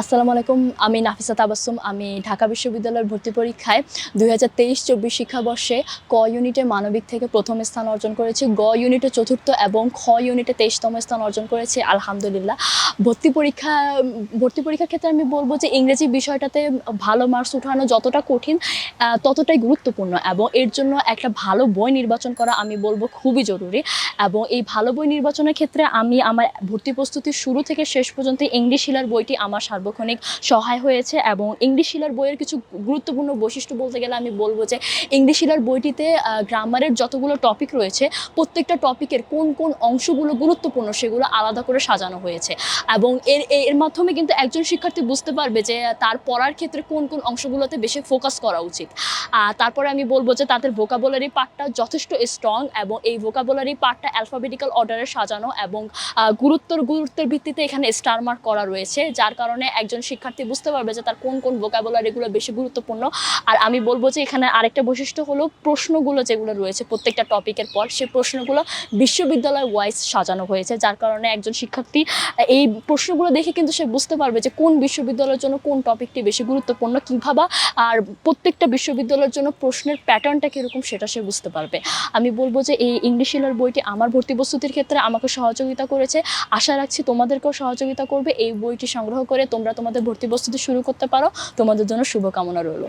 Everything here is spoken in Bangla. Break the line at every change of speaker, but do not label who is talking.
আসসালামু আলাইকুম, আমি নাফিসা তাবাসুম আমি ঢাকা বিশ্ববিদ্যালয়ের ভর্তি পরীক্ষায় দুই হাজার তেইশ চব্বিশ শিক্ষাবর্ষে ক ইউনিটে মানবিক থেকে প্রথম স্থান অর্জন করেছি, গ ইউনিটে চতুর্থ এবং খ ইউনিটে তেইশতম স্থান অর্জন করেছি, আলহামদুলিল্লাহ। ভর্তি পরীক্ষা, ভর্তি পরীক্ষার ক্ষেত্রে আমি বলব যে ইংরেজি বিষয়টাতে ভালো মার্কস উঠানো যতটা কঠিন ততটাই গুরুত্বপূর্ণ এবং এর জন্য একটা ভালো বই নির্বাচন করা আমি বলব খুবই জরুরি এবং এই ভালো বই নির্বাচনের ক্ষেত্রে আমি আমার ভর্তি প্রস্তুতির শুরু থেকে শেষ পর্যন্ত ইংলিশ হিলার বইটি আমার সার্বক্ষণিক সহায় হয়েছে এবং ইংলিশ শিলার বইয়ের কিছু গুরুত্বপূর্ণ বৈশিষ্ট্য বলতে গেলে আমি বলব যে ইংলিশ শিলার বইটিতে গ্রামারের যতগুলো টপিক রয়েছে, প্রত্যেকটা টপিকের কোন কোন অংশগুলো গুরুত্বপূর্ণ সেগুলো আলাদা করে সাজানো হয়েছে। এবং এর এর মাধ্যমে কিন্তু একজন শিক্ষার্থী বুঝতে পারবে যে তার পড়ার ক্ষেত্রে কোন কোন অংশগুলোতে বেশি ফোকাস করা উচিত। তারপরে আমি বলব যে তাদের ভোকাবুলারি পার্টটা যথেষ্ট স্ট্রং এবং এই ভোকাবুলারি পার্টটা অ্যালফাবেটিক্যাল অর্ডারে সাজানো এবং গুরুত্বর, গুরুত্বের ভিত্তিতে এখানে স্টার মার্ক করা রয়েছে, যার কারণে একজন শিক্ষার্থী বুঝতে পারবে যে তার কোন কোন ভোকাবুলারিগুলো বেশি গুরুত্বপূর্ণ। আর আমি বলব যে এখানে আরেকটা বৈশিষ্ট্য হলো প্রশ্নগুলো যেগুলো রয়েছে প্রত্যেকটা টপিকের পর, সেই প্রশ্নগুলো বিশ্ববিদ্যালয় ওয়াইজ সাজানো হয়েছে, যার কারণে একজন শিক্ষার্থী এই প্রশ্নগুলো দেখে কিন্তু সে বুঝতে পারবে যে কোন বিশ্ববিদ্যালয়ের জন্য কোন টপিকটি বেশি গুরুত্বপূর্ণ কীভাবে, আর প্রত্যেকটা বিশ্ববিদ্যালয়ের জন্য প্রশ্নের প্যাটার্নটা কীরকম সেটা সে বুঝতে পারবে। আমি বলব যে এই ইংলিশ হিলার বইটি আমার ভর্তি প্রস্তুতির ক্ষেত্রে আমাকে সহযোগিতা করেছে। আশা রাখছি তোমাদেরকেও সহযোগিতা করবে। এই বইটি সংগ্রহ করে তোমরা তোমাদের ভর্তি প্রস্তুতি শুরু করতে পারো। তোমাদের জন্য শুভকামনা রইল।